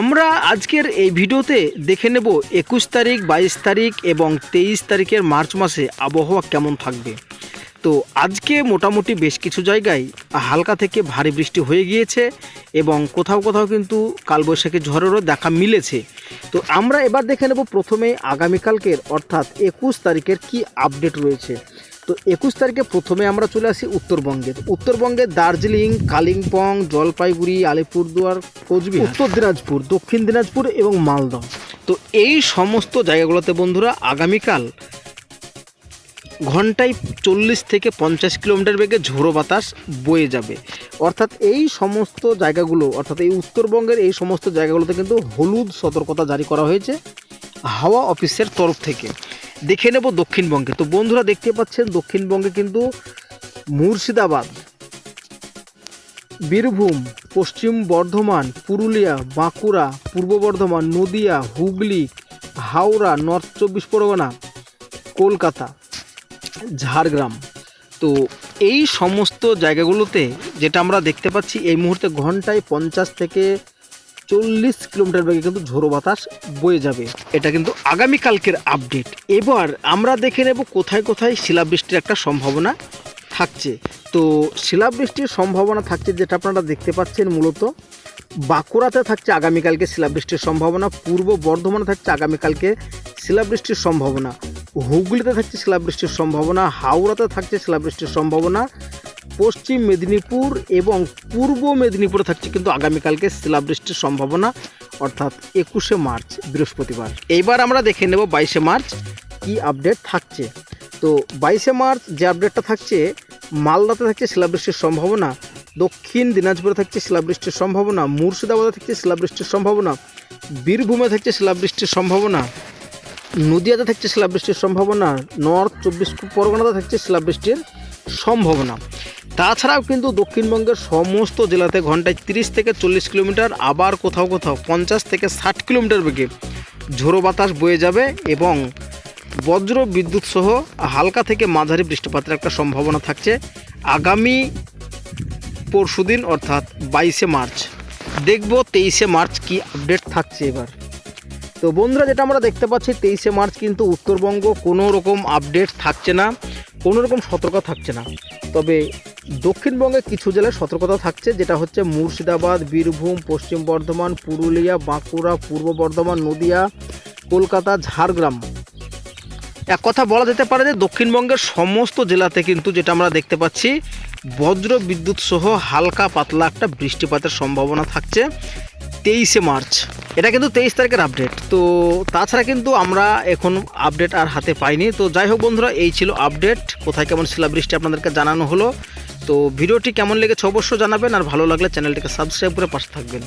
আমরা আজকের এই ভিডিওতে দেখে নেব একুশ তারিখ, বাইশ তারিখ এবং তেইশ তারিখের মার্চ মাসে আবহাওয়া কেমন থাকবে। তো আজকে মোটামুটি বেশ কিছু জায়গায় হালকা থেকে ভারী বৃষ্টি হয়ে গিয়েছে এবং কোথাও কোথাও কিন্তু কালবৈশাখী ঝড়েরও দেখা মিলেছে। তো আমরা এবার দেখে নেব প্রথমে আগামীকালকের অর্থাৎ একুশ তারিখের কি আপডেট রয়েছে। তো একুশ তারিখে প্রথমে আমরা চলে আসি উত্তরবঙ্গে। উত্তরবঙ্গের দার্জিলিং কালিম্পং জলপাইগুড়ি আলিপুরদুয়ার কোচবিহার উত্তর দিনাজপুর দক্ষিণ দিনাজপুর এবং মালদহ তো এই সমস্ত জায়গাগুলোতে বন্ধুরা আগামীকাল ঘন্টায় চল্লিশ থেকে পঞ্চাশ কিলোমিটার বেগে ঝোড়ো বাতাস বয়ে যাবে। অর্থাৎ এই সমস্ত জায়গাগুলো অর্থাৎ এই উত্তরবঙ্গের এই সমস্ত জায়গাগুলোতে কিন্তু হলুদ সতর্কতা জারি করা হয়েছে হাওয়া অফিসের তরফ থেকে। দেখে নেব দক্ষিণবঙ্গে। তো বন্ধুরা দেখতে পাচ্ছেন, দক্ষিণবঙ্গে কিন্তু মুর্শিদাবাদ, বীরভূম, পশ্চিম বর্ধমান, পুরুলিয়া, বাঁকুড়া, পূর্ব বর্ধমান, নদিয়া, হুগলি, হাওড়া, নর্থ চব্বিশ পরগনা, কলকাতা, ঝাড়গ্রাম। তো এই সমস্ত জায়গাগুলোতে যেটা আমরা দেখতে পাচ্ছি, এই মুহূর্তে ঘন্টায় পঞ্চাশ থেকে চল্লিশ কিলোমিটার বেগে কিন্তু ঝোড়ো বাতাস বয়ে যাবে। এটা কিন্তু আগামীকালকের আপডেট। এবার আমরা দেখে নেব কোথায় কোথায় শিলাবৃষ্টির একটা সম্ভাবনা থাকছে। তো শিলাবৃষ্টির সম্ভাবনা থাকছে যেটা আপনারা দেখতে পাচ্ছেন মূলত, বাঁকুড়াতে থাকছে আগামীকালকে শিলাবৃষ্টির সম্ভাবনা, পূর্ব বর্ধমানে থাকছে আগামীকালকে শিলাবৃষ্টির সম্ভাবনা, হুগলিতে থাকছে শিলাবৃষ্টির সম্ভাবনা, হাওড়াতে থাকছে শিলাবৃষ্টির সম্ভাবনা পশ্চিম মেদিনীপুর এবং পূর্ব মেদিনীপুরে থাকছে কিন্তু আগামীকালকে শিলাবৃষ্টির সম্ভাবনা, অর্থাৎ একুশে মার্চ, বৃহস্পতিবার। এইবার আমরা দেখে নেব বাইশে মার্চ কি আপডেট থাকছে। তো বাইশে মার্চ যে আপডেটটা থাকছে, মালদাতে থাকছে শিলাবৃষ্টির সম্ভাবনা, দক্ষিণ দিনাজপুরে থাকছে শিলাবৃষ্টির সম্ভাবনা, মুর্শিদাবাদে থাকছে শিলাবৃষ্টির সম্ভাবনা, বীরভূমে থাকছে শিলাবৃষ্টির সম্ভাবনা, নদিয়াতে থাকছে শিলাবৃষ্টির সম্ভাবনা, নর্থ চব্বিশ পরগনাতে থাকছে শিলাবৃষ্টির সম্ভাবনা তাছাড়াও কিন্তু দক্ষিণবঙ্গের সমস্ত জেলাতে ঘন্টায় তিরিশ থেকে চল্লিশ কিলোমিটার, আবার কোথাও কোথাও পঞ্চাশ থেকে ষাট কিলোমিটার বেগে ঝোড়ো বাতাস বয়ে যাবে এবং বজ্র বিদ্যুৎ সহ হালকা থেকে মাঝারি বৃষ্টিপাতের একটা সম্ভাবনা থাকছে আগামী পরশুদিন, অর্থাৎ বাইশে মার্চ। দেখব তেইশে মার্চ কি আপডেট থাকছে এবার। তো বন্ধুরা, যেটা আমরা দেখতে পাচ্ছি, তেইশে মার্চ কিন্তু উত্তরবঙ্গ কোনো রকম আপডেট থাকছে না। কোনো রকম সতর্ক থাকছে না। তবে দক্ষিণবঙ্গে কিছু জেলায় সতর্কতা থাকছে, যেটা হচ্ছে মুর্শিদাবাদ, বীরভূম, পশ্চিম বর্ধমান, পুরুলিয়া, বাঁকুড়া, পূর্ব বর্ধমান, নদিয়া, কলকাতা, ঝাড়গ্রাম। এক কথা বলা যেতে পারে যে দক্ষিণবঙ্গের সমস্ত জেলাতে কিন্তু যেটা আমরা দেখতে পাচ্ছি বজ্র বিদ্যুৎ সহ হালকা পাতলা একটা বৃষ্টিপাতের সম্ভাবনা থাকছে তেইশে মার্চ। এটা কিন্তু তেইশ তারিখের আপডেট তো তাছাড়া কিন্তু আমরা এখন আপডেট আর হাতে পাইনি। তো যাই হোক বন্ধুরা, এই ছিল আপডেট কোথায় কেমন শিলাবৃষ্টি আপনাদেরকে জানানো হলো। তো ভিডিওটি কেমন লেগেছে অবশ্যই জানাবেন, আর ভালো লাগলে চ্যানেলটিকে সাবস্ক্রাইব করে পাশে থাকবেন।